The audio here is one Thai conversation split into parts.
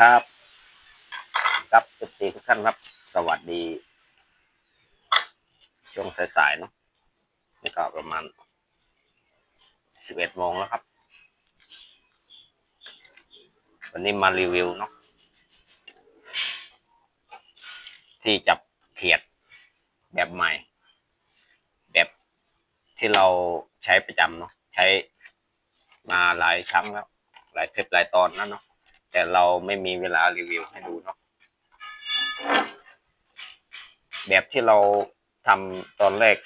ครับ ครับสุดีทุกท่านครับ สวัสดี ช่วงสายๆเนาะนี่ก็ประมาณสิบเอ็ดโมงแล้วครับ วันนี้มารีวิวเนาะที่จับเขียดแบบใหม่ แบบที่เราใช้ประจำเนาะใช้มาหลายครั้งแล้ว หลายคลิปหลายตอนแล้วเนาะ แต่เราไม่มีเวลารีวิวให้ดูเนาะแบบที่เราทำตอนแรก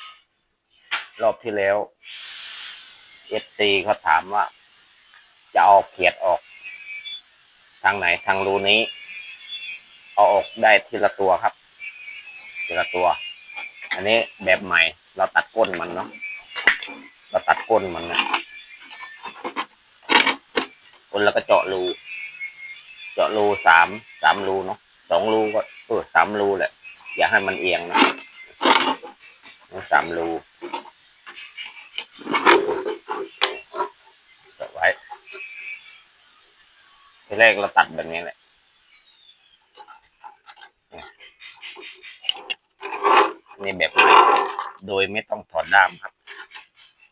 รอบที่แล้วเอฟซีเขาถามว่า จะเอาเขียดออก ทางไหนทางรูนี้ เอาออกได้ทีละตัวครับ ทีละตัว อันนี้แบบใหม่ เราตัดก้นมันเนาะเราตัดก้นมันนะก้นแล้วก็เจาะรู จาะรูสามสามรูเนาะสองรูก็เออสามรูแหละ อย่าให้มันเอียงนะสามรูเจาะไว้ทีแรกเราตัดแบบนี้แหละนี่แบบใหม่โดยไม่ต้องถอดด้ามครับ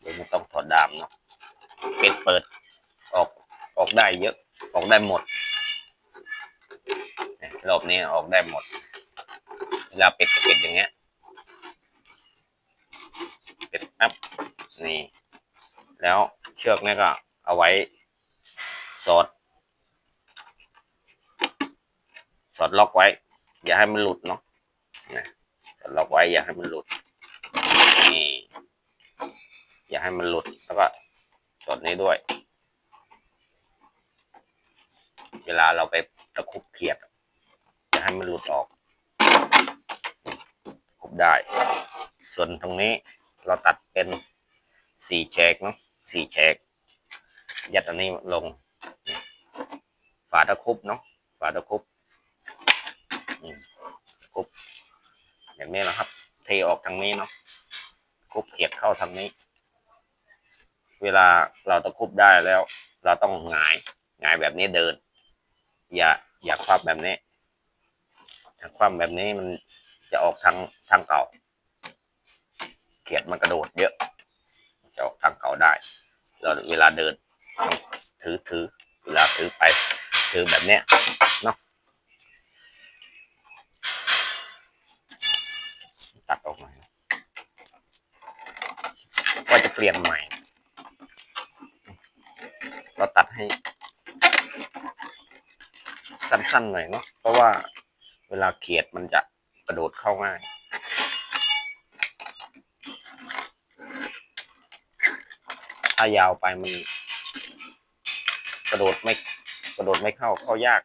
โดยไม่ต้องถอดด้ามเนาะเป็ดเปิดออกออกได้เยอะ ออกได้หมด รอบนี้ออกได้หมด เวลาเป็ดกับเป็ดอย่างเงี้ยเป็ดอัพนี่ แล้วเชือกนี่ก็เอาไว้สอดสอดล็อกไว้ อย่าให้มันหลุดเนาะนะสอดล็อกไว้อย่าให้มันหลุดนี่อย่าให้มันหลุดแล้วก็สอดนี้ด้วย เวลาเราไปตะคุบเขียด ให้มันหลุดออกคุบได้ ส่วนตรงนี้เราตัดเป็นสี่แฉกเนาะสี่แฉกยัดอันนี้ลง ฝาตะคุบเนาะฝาตะคุบคุบแบบนี้นะครับ เทออกทางนี้เนาะคุบเขียดเข้าทางนี้ เวลาเราตะคุบได้แล้ว เราต้องหงายหงายแบบนี้เดิน อย่าอย่าคว่ำแบบนี้ คว่ำแบบนี้มันจะออกทางทางเก่า เขียดมันกระโดดเยอะ จะออกทางเก่าได้เราเวลาเดิน ถือถือเวลาถือไป ถือแบบเนี้ยเนาะตัดออกมาว่าจะเปลี่ยนใหม่ เราตัดให้สั้นๆหน่อยเนาะเพราะว่า เวลาเขียดมันจะกระโดดเข้าง่ายถ้ายาวไปมัน กระโดดไม่กระโดดไม่เข้าเข้ายาก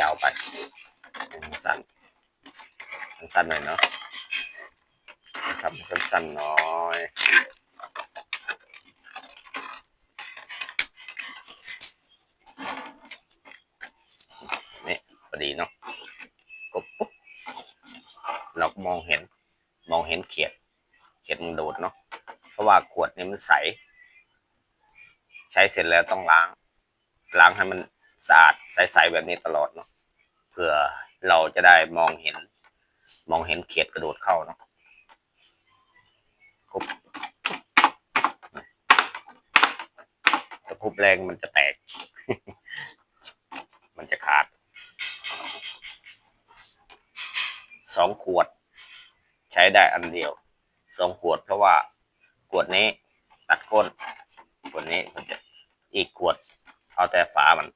ยาวไปสั้นสั้นหน่อยเนาะทำสั้นๆหน่อย นี่ พอดีเนาะกบปุ๊บเรามองเห็น มองเห็นเขียด เขียดมันโดดเนาะเพราะว่าขวดนี้มันใส ใช้เสร็จแล้วต้องล้าง ล้างให้มันสะอาดใสๆแบบนี้ตลอดเนาะเพื่อเราจะได้มองเห็น มองเห็นเขียดกระโดดเข้าเนาะคุบถ้าคุบแรงมันจะแตก มันจะขาด สองขวด ใช้ได้อันเดียวสองขวดเพราะว่าขวดนี้ตัดก้นขวดนี้มันจะอีกขวดเอาแต่ฝามัน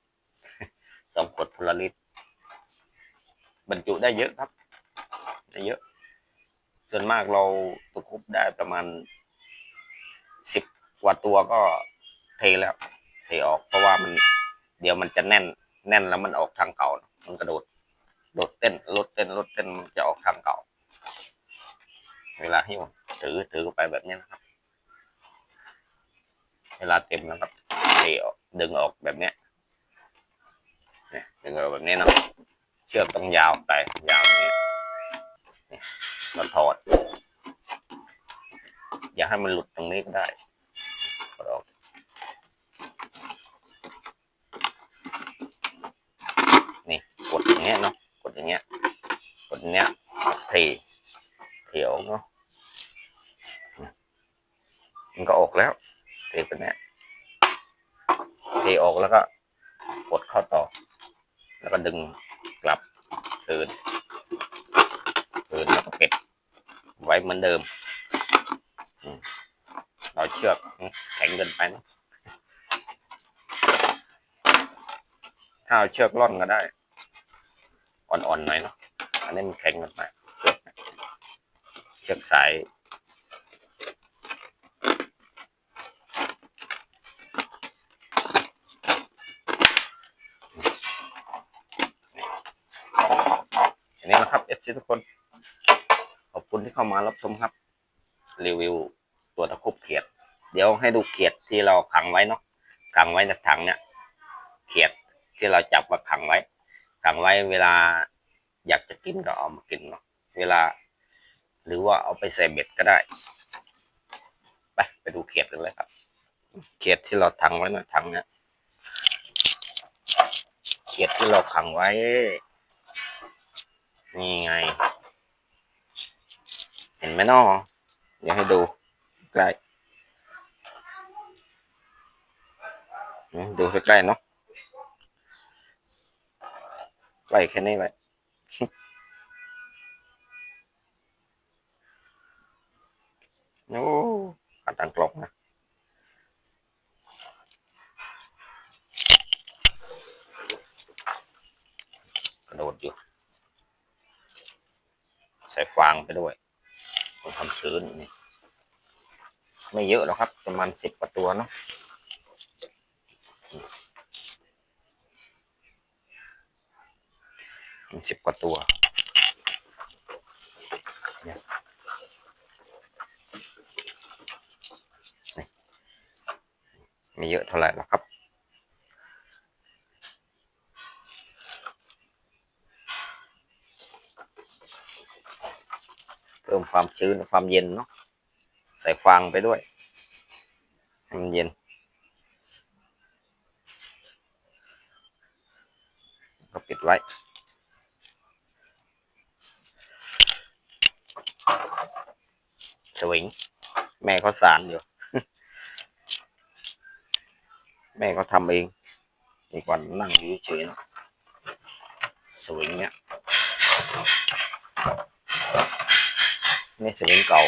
สองขวดพลลิตรบรรจุได้เยอะครับ ได้เยอะ ส่วนมากเราตะคุบได้ประมาณสิบกว่าตัวก็เทแล้ว เทออกเพราะว่ามันเดี๋ยวมันจะแน่น แน่นแล้วมันออกทางเก่ามันกระโดด โดดเต้นรถเต้นรถเต้นมันจะออกทางเก่า เวลาหิ้วถือถือไปแบบนี้นะครับ เวลาเต็มนะครับเทออกดึงออกแบบนี้เนี่ยดึงออกแบบนี้นะเชือกต้องยาวไปยาวอย่างเงี้ยนี่มันถอด อย่าให้มันหลุดตรงนี้ก็ได้ถอดออก ดเนี้ยเทเถียวเนาะมันก็ออกแล้วเทไปเนี้ยเท ออกแล้วก็กดเข้าต่อ แล้วก็ดึงกลับคืนคืนแล้วก็ปิดไว้เหมือนเดิมเราเชือกแข็งเกินไปนะถ้าเอาเชือกล่อนก็ได้ อ่อนๆหน่อยเนาะอันนี้มันแข็งเกินไปเชือกสาย นี้นะครับเอฟซีทุกคน ขอบคุณที่เข้ามารับชมครับ รีวิวตัวตะคุบเขียด เดี๋ยวให้ดูเขียดที่เราขังไว้เนาะขังไว้ในถังเนี่ยเขียดที่เราจับมาขังไว้ ขังไว้เวลาอยากจะกินก็เอามากินเนาะเวลา หรือว่าเอาไปใส่เบ็ดก็ได้ ไปไปดูเขียดกันเลยครับ เขียดที่เราถังไว้ในถังเนี่ยเขียดที่เราขังไว้ นี่ไง เห็นไหมน้อเดี๋ยวให้ดูใกล้ดูใกล้ๆเนาะใกล้แค่นี้เลยโอ้ขัดตังกลบนะ กระโดดอยู่ ใส่ฟางไปด้วยต้องทำชื้นนี่ไม่เยอะหรอกครับ ประมาณสิบกว่าตัวเนาะสิบกว่าตัวไม่เยอะเท่าไหร่หรอกครับ เพิ่มความชื้นความเย็นเนาะใส่ฟางไปด้วยมันเย็นก็ปิดไว้ สวิง แม่เขาสารอยู่ แม่เขาทำเองดีกว่านั่งอยู่เฉยๆนะสวิงเนี่ย นี่สวิงเก่า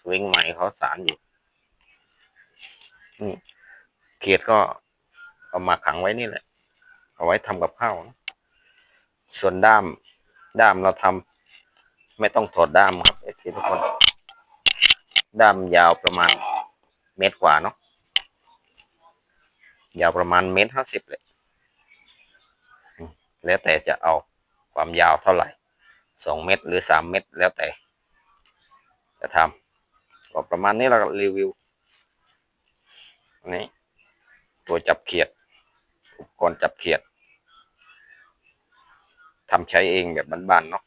สวิงใหม่เขาสารอยู่นี่เขียดก็เอามาขังไว้นี่แหละ เอาไว้ทำกับข้าวนะส่วนด้ามด้ามเราทำไม่ต้องถอดด้ามครับเอฟซีทุกคน ด้ามยาวประมาณเมตรกว่าเนาะยาวประมาณเมตรห้าสิบเลยแล้วแต่จะเอาความยาวเท่าไหร่สองเมตรหรือสามเมตรแล้วแต่ จะทำก็ประมาณนี้เราก็รีวิวนี้ตัวจับเขียด อุปกรณ์จับเขียดทำใช้เองแบบบ้านๆเนาะ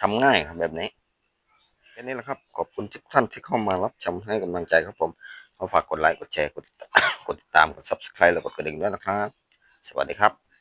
ทำง่ายครับแบบนี้แค่นี้แหละครับ ขอบคุณทุกท่านที่เข้ามารับชมให้กำลังใจครับผมขอฝากกดไลค์ กดแชร์ กดกดติดตาม กด subscribe แล้วกดกระดิ่งด้วยนะครับ สวัสดีครับ